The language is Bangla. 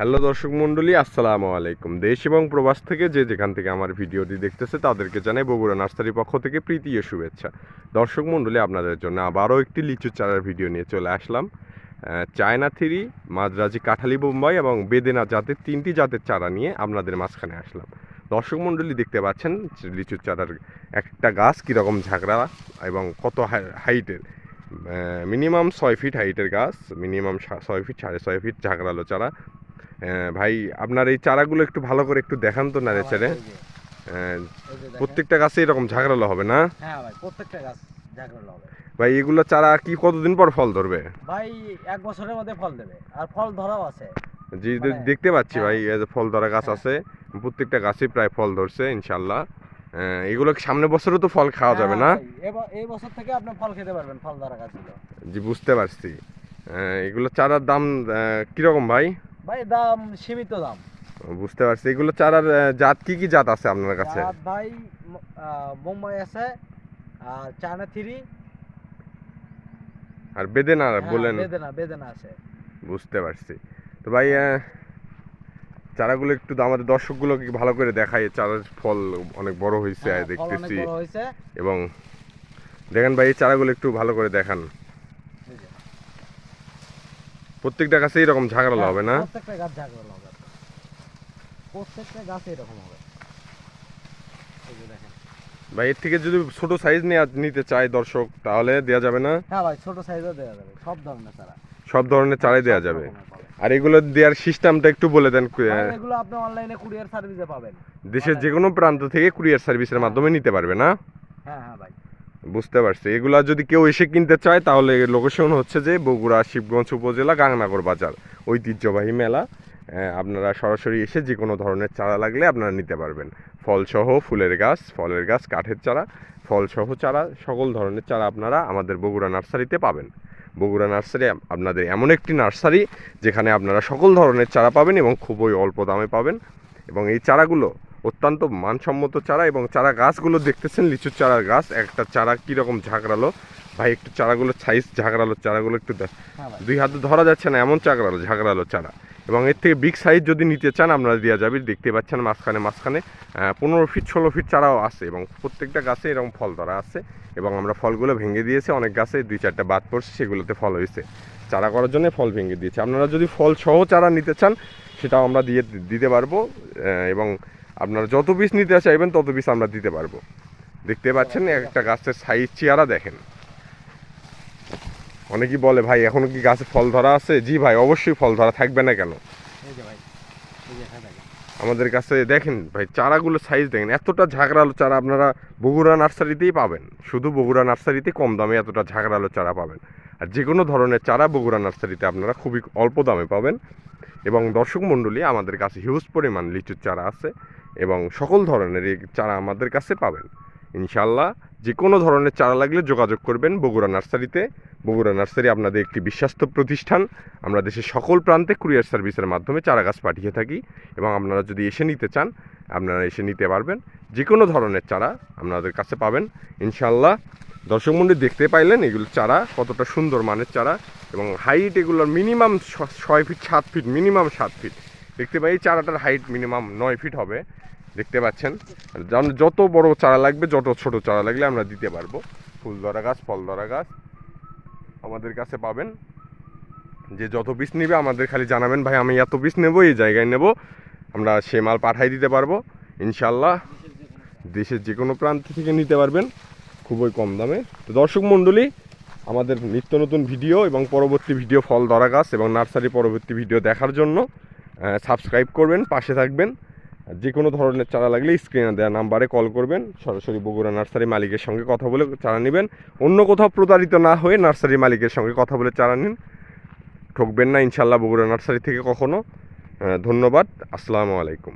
হ্যালো দর্শক মণ্ডলী, আসসালামু আলাইকুম। দেশ এবং প্রবাস থেকে যে যেখান থেকে আমার ভিডিওটি দেখতেছে, তাদেরকে জানাই বগুড়া নার্সারির পক্ষ থেকে প্রীতি ও শুভেচ্ছা। দর্শক মণ্ডলী, আপনাদের জন্য আবারও একটি লিচু চারার ভিডিও নিয়ে চলে আসলাম। চায়না থ্রি মাদ্রাজি কাঠালি বোম্বাই এবং বেদেনা জাতের তিনটি জাতের চারা নিয়ে আপনাদের মাঝখানে আসলাম। দর্শক মণ্ডলী, দেখতে পাচ্ছেন লিচু চারার একটা গাছ কীরকম ঝাঁকড়া এবং কত হাইটের। মিনিমাম ছয় ফিট হাইটের গাছ, মিনিমাম ছয় ফিট, সাড়ে ছয় ফিট ঝাঁকড়ালো চারা। ভাই আপনার এই চারাগুলো একটু ভালো করে একটু দেখান তো না রে দেখেন। প্রত্যেকটা গাছে এরকম ঝাগড়ালো হবে না? হ্যাঁ ভাই প্রত্যেকটা গাছ জাগরণ হবে। ভাই এগুলো চারা কি কতদিন পর ফল ধরবে? ভাই এক বছরের মধ্যে ফল দেবে। আর ফল ধরাও আছে। জি মানে- দেখতে পাচ্ছি ভাই হ্যাঁ। এই যে ফল ধরা গাছ আছে। প্রত্যেকটা গাছে প্রায় ফল ধরছে ইনশাল্লাহ এগুলো সামনে বছরও তো ফল খাওয়া যাবে না? হ্যাঁ ভাই, এই বছর থেকে আপনি ফল খেতে পারবেন ফল ধরা গাছগুলো। জি বুঝতে পারছি। এগুলো চারার দাম কীরকম ভাই? ভাই দাম সীমিত দাম। বুঝতে পারছি। এগুলো চারার জাত কি কি জাত আছে আপনার কাছে? ভাই ম- আহ, বোম্বাই আছে আর চায়না থ্রি। আর বেদেনা বলেন। বেদেনা বেদেনা আছে। বুঝতে পারছি। তো ভাই চারাগুলো একটু আমাদের দর্শকগুলো ভালো করে দেখায় চারার ফল অনেক বড় হয়েছে হ্যাঁ, দেখতেছি। এবং দেখেন ভাই এই চারাগুলো একটু ভালো করে দেখান। প্রত্যেকটা গাছে এরকম ঝাগড়ালো হবে না? প্রত্যেকটা গাছ জাগরণ হবে। প্রত্যেকটা গাছ এরকম হবে। ভাই এর থেকে যদি ছোট সাইজ নিতে চায় দর্শক তাহলে দেওয়া যাবে না? হ্যাঁ ভাই ছোট সাইজও দেওয়া যাবে। সব ধরনের চারা। সব ধরনের চারাই দেওয়া যাবে। আর এগুলো দেওয়ার সিস্টেমটা একটু বলে দেন এগুলো আপনি অনলাইনে কুরিয়ার সার্ভিসে পাবেন। দেশের যে কোনো প্রান্ত থেকে কুরিয়ার সার্ভিসের মাধ্যমে নিতে পারবে না? হ্যাঁ হ্যাঁ ভাই। বুঝতে পারছি। এগুলা যদি কেউ এসে কিনতে চায়, তাহলে লোকেশন হচ্ছে যে বগুড়া, শিবগঞ্জ উপজেলা গাংনাগর বাজার। ঐতিহ্যবাহী মেলা। আপনারা সরাসরি এসে যে কোনো ধরনের চারা লাগলে আপনারা নিতে পারবেন। ফলসহ ফুলের গাছ, ফলের গাছ, কাঠের চারা, ফলসহ চারা, সকল ধরনের চারা আপনারা আমাদের বগুড়া নার্সারিতে পাবেন। বগুড়া নার্সারি আপনাদের এমন একটি নার্সারি যেখানে আপনারা সকল ধরনের চারা পাবেন এবং খুবই অল্প দামে পাবেন। এবং এই চারাগুলো অত্যন্ত মানসম্মত চারা এবং চারা গাছগুলো দেখতেছেন লিচুর চারার গাছ একটা চারা কীরকম ঝাঁকড়ালো? ভাই একটু চারাগুলো সাইজ ঝাঁকড়ালো চারাগুলো একটু হ্যাঁ দুই হাতে ধরা যাচ্ছে না এমন চাকরালো ঝাঁকড়ালো চারা। এবং এর থেকে বিগ সাইজ যদি নিতে চান আপনারা দেওয়া যাবে দেখতে পাচ্ছেন মাঝখানে মাঝখানে পনেরো ফিট ষোলো ফিট চারাও আছে এবং প্রত্যেকটা গাছে এরকম ফল ধরা আছে এবং আমরা ফলগুলো ভেঙে দিয়েছি অনেক গাছে দুই চারটা বাদ পড়ছে সেগুলোতে ফল হয়েছে। চারা করার জন্য ফল ভেঙে দিয়েছে। আপনারা যদি ফল সহ চারা নিতে চান সেটাও আমরা দিয়ে দিতে পারব এবং আপনারা যত পিস নিতে চাইবেন তত পিস আমরা দিতে পারব। দেখতে পাচ্ছেন একটা গাছের সাইজ চেয়ারা দেখেন। অনেকেই বলে ভাই এখনও কি গাছে ফল ধরা আছে? জি ভাই অবশ্যই ফল ধরা থাকবে না কেন? আমাদের কাছে দেখেন ভাই চারাগুলো সাইজ দেখেন। এতটা ঝাঁকড়ালো চারা আপনারা বগুড়া নার্সারিতেই পাবেন। শুধু বগুড়া নার্সারিতে কম দামে এতটা ঝাঁকড়ালো চারা পাবেন। আর যে কোনো ধরনের চারা বগুড়া নার্সারিতে আপনারা খুবই অল্প দামে পাবেন। এবং দর্শক মণ্ডলী আমাদের কাছে হিউজ পরিমাণ লিচুর চারা আছে। এবং সকল ধরনের এই চারা আমাদের কাছে পাবেন। ইনশাল্লাহ যে কোনো ধরনের চারা লাগলে যোগাযোগ করবেন বগুড়া নার্সারিতে। বগুড়া নার্সারি আপনাদের একটি বিশ্বাস্ত প্রতিষ্ঠান। আমরা দেশের সকল প্রান্তে কুরিয়ার সার্ভিসের মাধ্যমে চারা গাছ পাঠিয়ে থাকি এবং আপনারা যদি এসে নিতে চান, আপনারা এসে নিতে পারবেন। যে কোনো ধরনের চারা আপনাদের কাছে পাবেন। ইনশাল্লাহ দর্শক মন্ডলী দেখতে পাইলেন এগুলো চারা, কতটা সুন্দর মানের চারা এবং হাইট এগুলোর মিনিমাম ছয় ফিট, সাত ফিট, মিনিমাম সাত ফিট। দেখতে পাই, এই চারাটার হাইট মিনিমাম নয় ফিট হবে, দেখতে পাচ্ছেন। যত বড় চারা লাগবে, যত ছোট চারা লাগলে আমরা দিতে পারব। ফুল ধরা গাছ, ফল ধরা গাছ আমাদের কাছে পাবেন। যে যত পিস নেবে, আমাদের খালি জানাবেন, ভাই, আমি এত পিস নেব, এই জায়গায় নেব, আমরা সে মাল পাঠাই দিতে পারব। ইনশাল্লাহ দেশের যে কোনো প্রান্ত থেকে নিতে পারবেন, খুবই কম দামে। তো দর্শক মণ্ডলী, আমাদের নিত্য নতুন ভিডিও এবং পরবর্তী ভিডিও ফল ধরা গাছ এবং নার্সারি পরবর্তী ভিডিও দেখার জন্য সাবস্ক্রাইব করবেন, পাশে থাকবেন। যে কোনো ধরনের চারা লাগলে স্ক্রিনে দেওয়া নাম্বারে কল করবেন, সরাসরি বগুড়া নার্সারি মালিকের সঙ্গে কথা বলে চারা নেবেন। অন্য কোথাও প্রতারিত না হয়ে নার্সারি মালিকের সঙ্গে কথা বলে চারা নিন। ঠকবেন না, ইনশাল্লাহ বগুড়া নার্সারি থেকে কখনো। ধন্যবাদ, আসসালামু আলাইকুম।